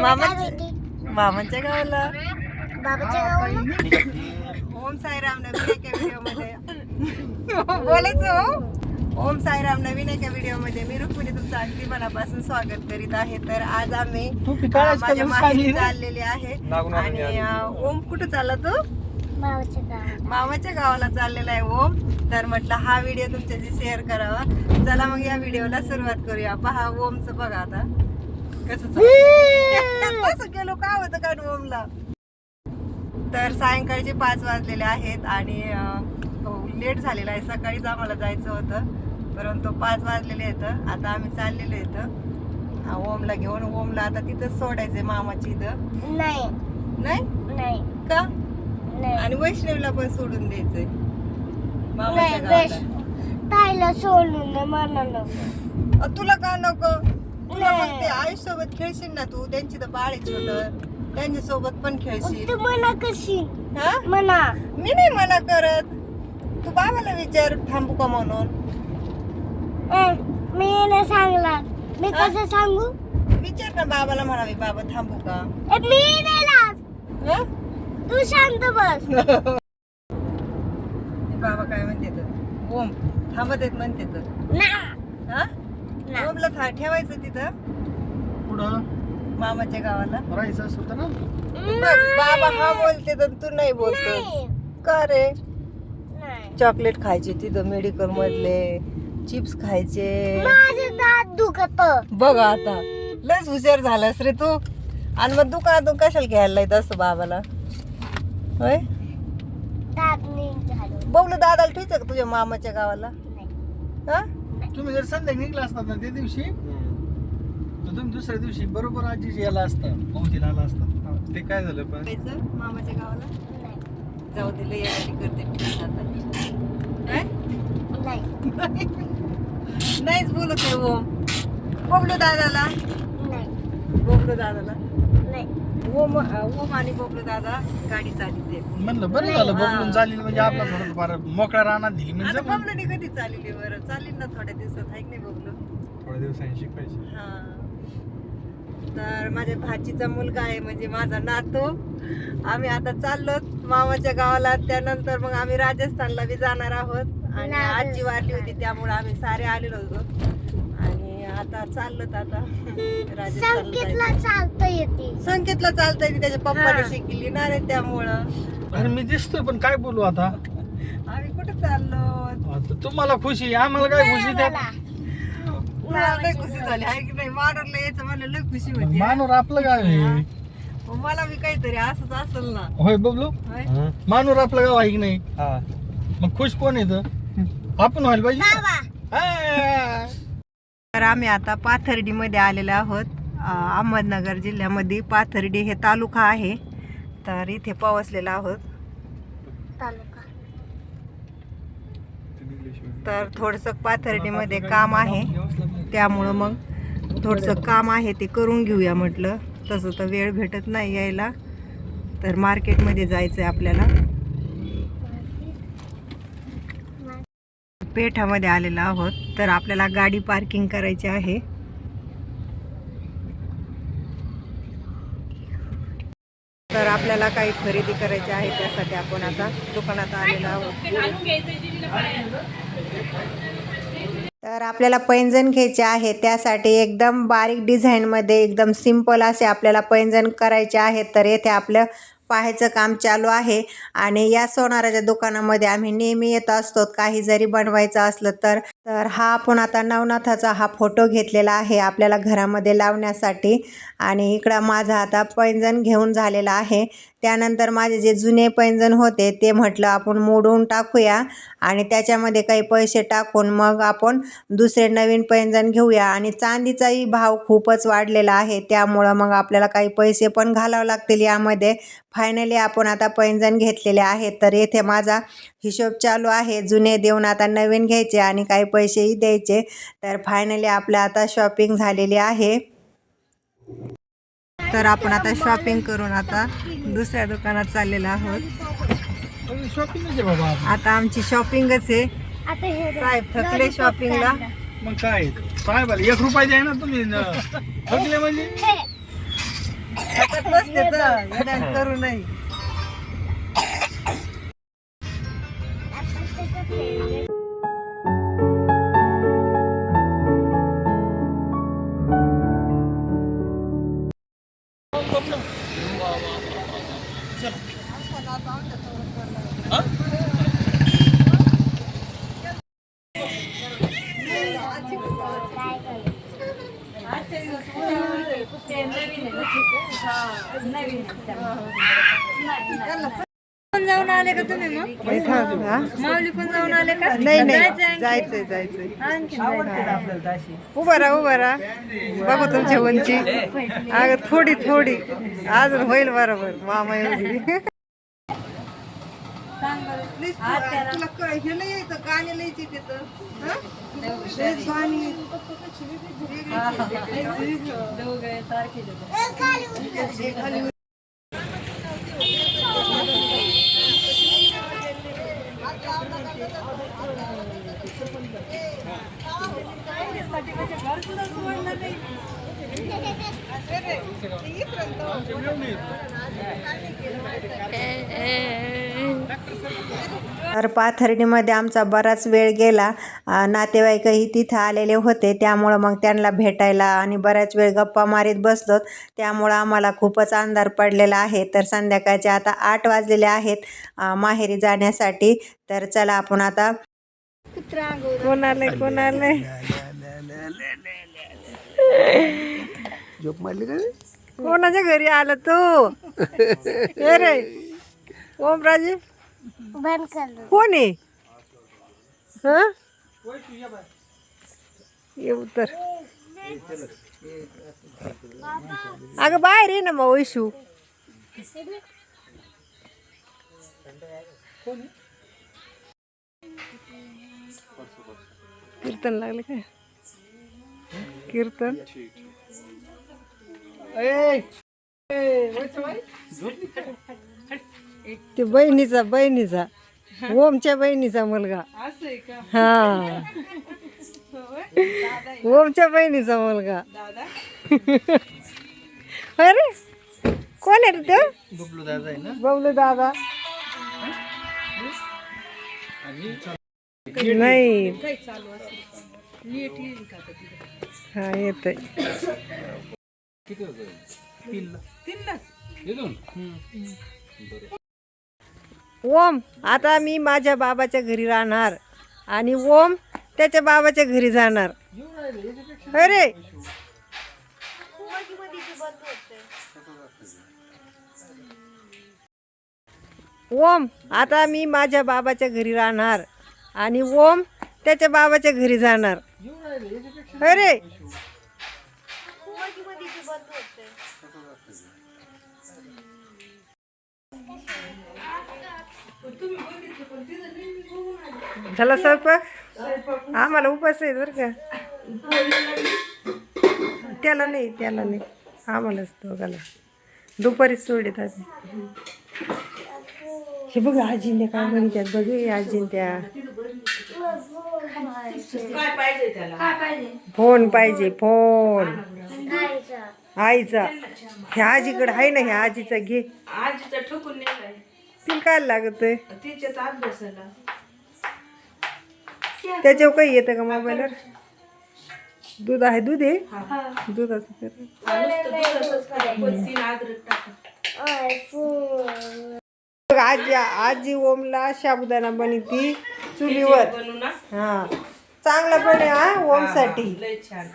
मामाच्या मामाच्या गावाला? बाबाच्या गावाला? ओम साईराम नवीन एका व्हिडिओमध्ये बोलायचं हो? ओम साईराम नवीन एका व्हिडिओमध्ये मी रुक्मिणी तुमचं अगदी मनापासून स्वागत करीत आहे. तर आज आम्ही माझ्या माहेरी? चाललेले आहे. आणि ओम कुठं चालला तू? मामाच्या गावाला. चाललेला आहे ओम. तर म्हटलं हा व्हिडिओ तुमच्याशी शेअर करावा. चला मग या व्हिडिओला सुरुवात करूया. पहा ओमचं बघा आता. कसं केलो काय होतं तर सायंकाळचे पाच वाजलेले आहेत आणि लेट झालेला आहे. सकाळीच आम्हाला जायचं होतं. परंतु पाच वाजलेले आहेत. आता आम्ही चाललेलो आहेत. हा, ओमला घेऊन. ओमला आता तिथंच सोडायचंय मामाची इथं. नाही. नाही? नाही. का? आणि वैष्णवीला पण सोडून द्यायचंय. मामाच्या गावाला. सोडून तुला का नको? तुला नाही. मग ते आयुष्यसोबत खेळशील ना तू त्यांची तर बाळ आहे छोट. त्यांच्यासोबत पण खेळशील. तू मला कशी हा? म्हणा मी नाही मना करत. तू बाबाला विचार थांबू का म्हणून? ए, मी नाही सांगला मी? कसं सांगू? विचार ना बाबाला म्हणावी बाबा थांबू का? ए, मी नाही लाज. हा? तू शांत बस. बाबा काय म्हणते तर? ओम थांबत आहेत म्हणते तर. ना. हा? ना. ओमला था ठेवायचं तिथं. पुढं? मामाच्या गावाला. राहायचं असं होतं ना. बघ, बाबा हा बोलते तर तू नाही बोलतो नाही. का रे? नाही. चॉकलेट खायचे तिथं मेडिकल मधले. चिप्स खायचे. माझं दात दुखत. बघ आता. लयच हुशार झालास रे तू. आणि मग दुकानातून कशाला घ्यायला लायत असं बाबाला? होय? दात नीट झालं. बबलू दादाला ठेवायचं का तुझ्या मामाच्या गावाला? नाही. हा? तुम्ही जर संध्या निघला असतात ना त्या दिवशी तर तुम्ही दुसऱ्या दिवशी बरोबर आजी याला असता पाहुतीला आला असता ते काय झालं पण जायचं मामाच्या गावाला नाही. जाऊ दे लय यादी करते मी आता काय? नाही. नाहीच बोलत आहे ओम बबलू दादाला नाही. बबलू दादाला. ओम ओम आणि बबलू दादा गाडी चालित म्हणलं बरं झालं बबलून चालेल म्हणजे आपला थोडं फार मोकळ्या रानात दिली म्हणजे आता जमलं. बबलूने कधी चालली बरं? चालेल ना थोड्या दिवसात आहे की नाही बबलू? थोड्या दिवसांनी शिकायची. हा. तर माझ्या भाचीचा मुलगा आहे म्हणजे माझा नातू. आम्ही आता चाललो मामाच्या गावाला त्यानंतर मग आम्ही राजस्थानला बी जाणार आहोत. आणि आजी वारली होती त्यामुळे आम्ही सारे आलेलो होतो. आणि आता चाललो आता संकेतला. चालता येते. संकेतला चालता येते त्याच्या पप्पाने. शिकली ना रे त्यामुळं. अरे मी दिसतोय पण काय बोलू आता? आम्ही कुठे चाललो? आता तुम्हाला खुशी आम्हाला काय खुशी त्यात मला. लय खुशी झाली आहे की नाही? मानवला यायचं मला लय खुशी होती. मानूर आपलं गाव आहे. मग मला बी काहीतरी असंच असेल ना. होय बबलू? होय? मानूर आपलं गाव आहे की नाही? मग खुश कोण येत आपण व्हायला पाहिजे. बाबा. हा. तर आम्ही आता पाथर्डी मध्ये आलेलो आहोत. अहमदनगर जिल्ह्यामध्ये पाथर्डी हे तालुका आहे. तर इथे पोहोचलेलो आहोत. तालुका. तर थोडंसं पाथर्डीमध्ये काम आहे. त्यामुळं मग थोडंसं काम आहे ते करून घेऊया म्हटलं. तसं तर वेळ भेटत नाही यायला. तर मार्केटमध्ये जायचं आहे आपल्याला. पेठामध्ये आलेलो आहोत. तर आपल्याला गाडी पार्किंग करायची आहे. तर आपल्याला काही खरेदी करायची आहे त्यासाठी आपण आता दुकानात आलेलो आहोत. तर आपल्याला पैंजण घ्यायचे आहे. त्यासाठी एकदम बारीक डिझाईनमध्ये एकदम सिंपल असे आपल्याला पैंजण करायचे आहेत. तर येथे आपलं पाहायचं काम चालू आहे. आणि या सोनाराच्या दुकानामध्ये आम्ही नेहमी येत असतो. काही जरी बनवायचं असलं तर तर हा आपण आता नवनाथाचा हा फोटो घेतलेला आहे आपल्याला घरामध्ये लावण्यासाठी. आणि इकडं माझा आता पैंजण घेऊन झालेला आहे. त्यानंतर माझे जे जुने पैंजण होते ते म्हटलं आपण मोडून टाकूया. आणि त्याच्यामध्ये काही पैसे टाकून मग आपण दुसरे नवीन पैंजण घेऊया. आणि चांदीचाही भाव खूपच वाढलेला आहे. त्यामुळं मग आपल्याला काही पैसे पण घालावं लागतील यामध्ये. फायनली आपण आता पैंजण घेतलेले आहेत. तर येथे माझा हिशोब चालू आहे. जुने देऊन आता नवीन घ्यायचे आणि काही पैसेही द्यायचे. तर फायनली आपलं आता शॉपिंग झालेली आहे. तर आपण आता शॉपिंग करून आता दुसऱ्या दुकानात चाललेलो आहोत. आहे आता. आमची शॉपिंगच आहे. आता हे साहेब थकले शॉपिंगला मग काय? साहेब एक रुपया द्या ना? तुम्ही. थकले म्हणजे? करू नाही आपण पण जाऊन आले का तुम्ही मग? माऊली पण जाऊन आले का? नाही नाही. जायचंय जायचंय जायचंय. आणखी. उभा राहा उभा राहा. बघू तुमची उंची. अगं थोडी थोडी. अजून होईल बरोबर. मामा एवढी. सांग बरं प्लीज़ हात त्याला तुला क- हे नाही यायचं गाणे लयच येते तर. तेच गाणी दोघे सारखे तर पाथर्डीमध्ये आमचा बराच वेळ गेला. नातेवाईकही तिथं आलेले होते. त्यामुळं मग त्यांना भेटायला आणि बऱ्याच वेळ गप्पा मारीत बसलो. त्यामुळं आम्हाला खूपच अंधार पडलेला आहे. तर संध्याकाळचे आता आठ वाजलेले आहेत माहेरी जाण्यासाठी. तर चला आपण आता कुत्रा अंगावर कोण आले कोण आले झोप मारली का रे? कोणाच्या घरी आलं तू? रे ओमराजे बंद कर कोण आहे हं? येऊ तर अगं बाहेर ये ना मग वैशू कीर्तन लागले काय कीर्तन ते बहिणीचा बहिणीचा. ओमच्या बहिणीचा मुलगा. हा. ओमच्या बहिणीचा मुलगा. अरे कोण आहे तो? बबलू दादा आहे ना? बबलू दादा. नाही. हा येत ओम आता मी माझ्या बाबाच्या घरी राहणार आणि ओम त्याच्या बाबाच्या घरी जाणार. अरे ओम आता मी माझ्या बाबाच्या घरी राहणार आणि ओम त्याच्या बाबाच्या घरी जाणार. अरे झाला स्वयंपाक? आम्हाला उपास आहे बरं का. त्याला नाही त्याला नाही. आम्हालाच दोघाला. दुपारीच सोडित आधी हे बघ आजीने काय म्हणतात बघ आजीन त्या. फोन पाहिजे फोन. आईचा. ह्या आजीकडे आहे ना ह्या आजीचा घे. आजीचा ठोकून नेलाय तिला काय लागत अभ्यासाला. त्याच्यावर काही येतं का मोबाईलवर? दूध आहे दूध आहे? दुधाचं कर. तीन अद्रक टाका. बघ, आजी आजी ओमला साबुदाणा बनती चुलीवर. बनू ना. हा. चांगला पण आहे हा. ओमसाठी. लय छान.